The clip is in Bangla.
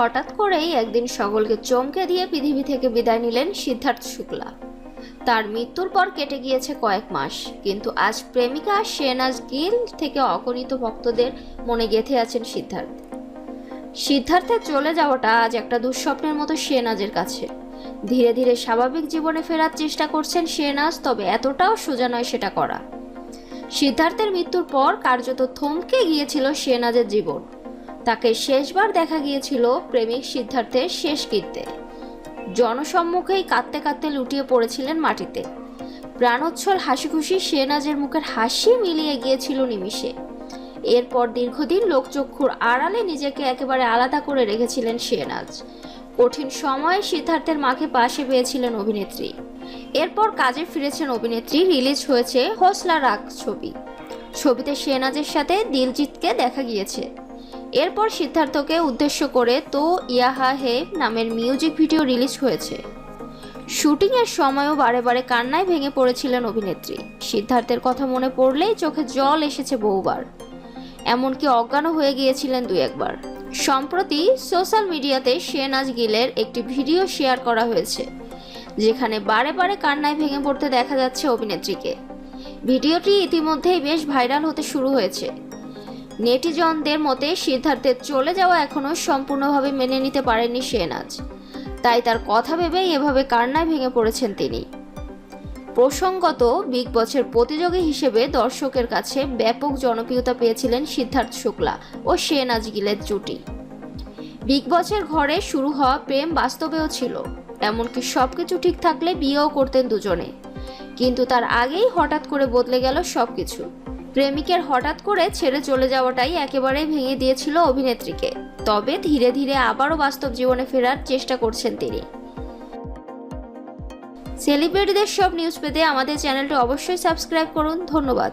হঠাৎ করেই একদিন সকলকে চমকে দিয়ে পৃথিবী থেকে বিদায় নিলেন সিদ্ধার্থ শুক্লা। তার মৃত্যুর পর কেটে গিয়েছে কয়েক মাস, কিন্তু আজ প্রেমিকা শেনাজ গিল থেকে অগণিত ভক্তদের মনে গেঁথে আছেন সিদ্ধার্থ। সিদ্ধার্থের চলে যাওয়াটা আজ একটা দুঃস্বপ্নের মতো শেনাজের কাছে। ধীরে ধীরে স্বাভাবিক জীবনে ফেরার চেষ্টা করছেন শেনাজ তবে এতটাও সোজা নয় সেটা করা। সিদ্ধার্থের মৃত্যুর পর কার্যত থমকে গিয়েছিল শেনাজের জীবন। তাকে শেষবার দেখা গিয়েছিল প্রেমিক সিদ্ধার্থের শেষ কীর্তে। জনসম্মুখেই কাঁদতে কাঁদতে লুটিয়ে পড়েছিলেন মাটিতে। প্রাণোচ্ছল হাসি খুশি শেনাজের মুখের হাসি মিলিয়ে গিয়েছিল নিমিষে। এরপর দীর্ঘদিন লোকচক্ষুর আড়ালে নিজেকে একেবারে আলাদা করে রেখেছিলেন শেনাজ কঠিন সময়ে সিদ্ধার্থের মাকে পাশে পেয়েছিলেন অভিনেত্রী। এরপর কাজে ফিরেছেন অভিনেত্রী, রিলিজ হয়েছে হোসলা রাগ ছবি। ছবিতে শেনাজের সাথে দিলজিৎকে দেখা গিয়েছে। এরপর সিদ্ধার্থকে উদ্দেশ্য করে তো ইয়াহা হে নামের মিউজিক ভিডিও রিলিজ হয়েছে। শুটিংয়ের সময়ও বারে বারে কান্নায় ভেঙে পড়েছিলেন অভিনেত্রী। সিদ্ধার্থের কথা মনে পড়লেই চোখে জল এসেছে বহুবার। এমনকি অজ্ঞানও হয়ে গিয়েছিলেন দুই একবার। সম্প্রতি সোশ্যাল মিডিয়াতে শেনাজ গিলের একটি ভিডিও শেয়ার করা হয়েছে, যেখানে বারে বারে কান্নায় ভেঙে পড়তে দেখা যাচ্ছে অভিনেত্রীকে। ভিডিওটি ইতিমধ্যেই বেশ ভাইরাল হতে শুরু হয়েছে। নেটিজনদের মতে সিদ্ধার্থের চলে যাওয়া এখনও সম্পূর্ণভাবে মেনে নিতে পারেননি শেনাজ তাই তার কথা ভেবেই এভাবে কান্নায় ভেঙে পড়েছেন তিনি। প্রসঙ্গত, বিগ বছের প্রতিযোগী হিসেবে দর্শকের কাছে ব্যাপক জনপ্রিয়তা পেয়েছিলেন সিদ্ধার্থ শুক্লা ও শেনাজ গিলের জুটি। বিগ বছের ঘরে শুরু হওয়া প্রেম বাস্তবেও ছিল, এমনকি সব কিছু ঠিক থাকলে বিয়েও করতেন দুজনে। কিন্তু তার আগেই হঠাৎ করে বদলে গেল সবকিছু। প্রেমিকের হঠাৎ করে ছেড়ে চলে যাওয়াটাই একেবারে ভেঙে দিয়েছিল অভিনেত্রীকে। তবে ধীরে ধীরে আবারও বাস্তব জীবনে ফেরার চেষ্টা করছেন তিনি। সেলিব্রিটিদের সব নিউজ পেতে আমাদের চ্যানেলটি অবশ্যই সাবস্ক্রাইব করুন। ধন্যবাদ।